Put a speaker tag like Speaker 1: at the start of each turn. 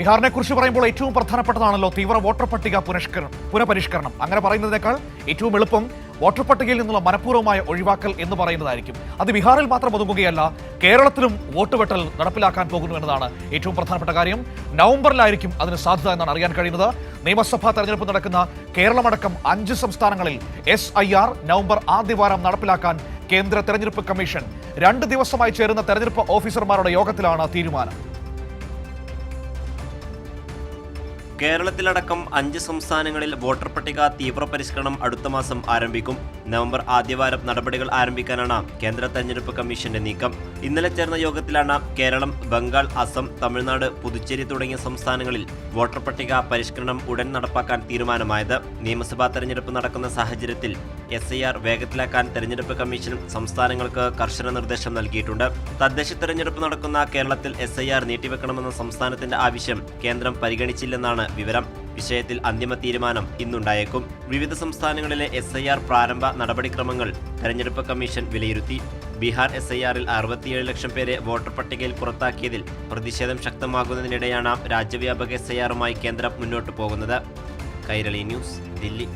Speaker 1: ബീഹാറിനെ കുറിച്ച് പറയുമ്പോൾ ഏറ്റവും പ്രധാനപ്പെട്ടതാണല്ലോ തീവ്ര വോട്ടർ പട്ടിക പുനഷ്കരണം പുനഃപരിഷ്കരണം. അങ്ങനെ പറയുന്നതിനേക്കാൾ ഏറ്റവും എളുപ്പം വോട്ടർ പട്ടികയിൽ നിന്നുള്ള മനഃപൂർവമായ ഒഴിവാക്കൽ എന്ന് പറയുന്നതായിരിക്കും. അത് ബീഹാറിൽ മാത്രം ഒതുങ്ങുകയല്ല കേരളത്തിലും വോട്ട് വെട്ടൽ നടപ്പിലാക്കാൻ പോകുന്നു എന്നതാണ് ഏറ്റവും പ്രധാനപ്പെട്ട കാര്യം. നവംബറിലായിരിക്കും അതിന് സാധ്യത എന്നാണ് അറിയാൻ കഴിയുന്നത്. നിയമസഭാ തെരഞ്ഞെടുപ്പ് നടക്കുന്ന കേരളമടക്കം അഞ്ച് സംസ്ഥാനങ്ങളിൽ എസ് ഐ ആർ നവംബർ ആദ്യവാരം നടപ്പിലാക്കാൻ കേന്ദ്ര തെരഞ്ഞെടുപ്പ് കമ്മീഷൻ രണ്ട് ദിവസമായി ചേരുന്ന തെരഞ്ഞെടുപ്പ് ഓഫീസർമാരുടെ യോഗത്തിലാണ് തീരുമാനം.
Speaker 2: കേരളത്തിലടക്കം അഞ്ച് സംസ്ഥാനങ്ങളിൽ വോട്ടർ പട്ടിക തീവ്രപരിഷ്കരണം അടുത്ത മാസം ആരംഭിക്കും. നവംബർ ആദ്യവാരം നടപടികൾ ആരംഭിക്കാനാണ് കേന്ദ്ര തെരഞ്ഞെടുപ്പ് കമ്മീഷന്റെ നീക്കം. ഇന്നലെ ചേർന്ന യോഗത്തിലാണ് കേരളം ബംഗാൾ അസം തമിഴ്നാട് പുതുച്ചേരി തുടങ്ങിയ സംസ്ഥാനങ്ങളിൽ വോട്ടർ പട്ടിക പരിഷ്കരണം ഉടൻ നടപ്പാക്കാൻ തീരുമാനമായത്. നിയമസഭാ തെരഞ്ഞെടുപ്പ് നടക്കുന്ന സാഹചര്യത്തിൽ എസ് ഐ ആർ വേഗത്തിലാക്കാൻ തെരഞ്ഞെടുപ്പ് കമ്മീഷൻ സംസ്ഥാനങ്ങൾക്ക് കർശന നിർദ്ദേശം നൽകിയിട്ടുണ്ട്. തദ്ദേശ തെരഞ്ഞെടുപ്പ് നടക്കുന്ന കേരളത്തിൽ എസ് ഐ ആർ നീട്ടിവെക്കണമെന്ന സംസ്ഥാനത്തിന്റെ ആവശ്യം കേന്ദ്രം പരിഗണിച്ചില്ലെന്നാണ് വിവരം. വിഷയത്തിൽ അന്തിമ തീരുമാനം ഇന്നുണ്ടായേക്കും. വിവിധ സംസ്ഥാനങ്ങളിലെ എസ് ഐ ആർ പ്രാരംഭ നടപടിക്രമങ്ങൾ തെരഞ്ഞെടുപ്പ് കമ്മീഷൻ വിലയിരുത്തി. ബീഹാർ എസ് ഐ ആറിൽ അറുപത്തിയേഴ് ലക്ഷം പേരെ വോട്ടർ പട്ടികയിൽ പുറത്താക്കിയതിൽ പ്രതിഷേധം ശക്തമാകുന്നതിനിടെയാണ് രാജ്യവ്യാപക എസ് ഐ ആറുമായി കേന്ദ്രം മുന്നോട്ടു പോകുന്നത്. കൈരളി ന്യൂസ് ദില്ലി.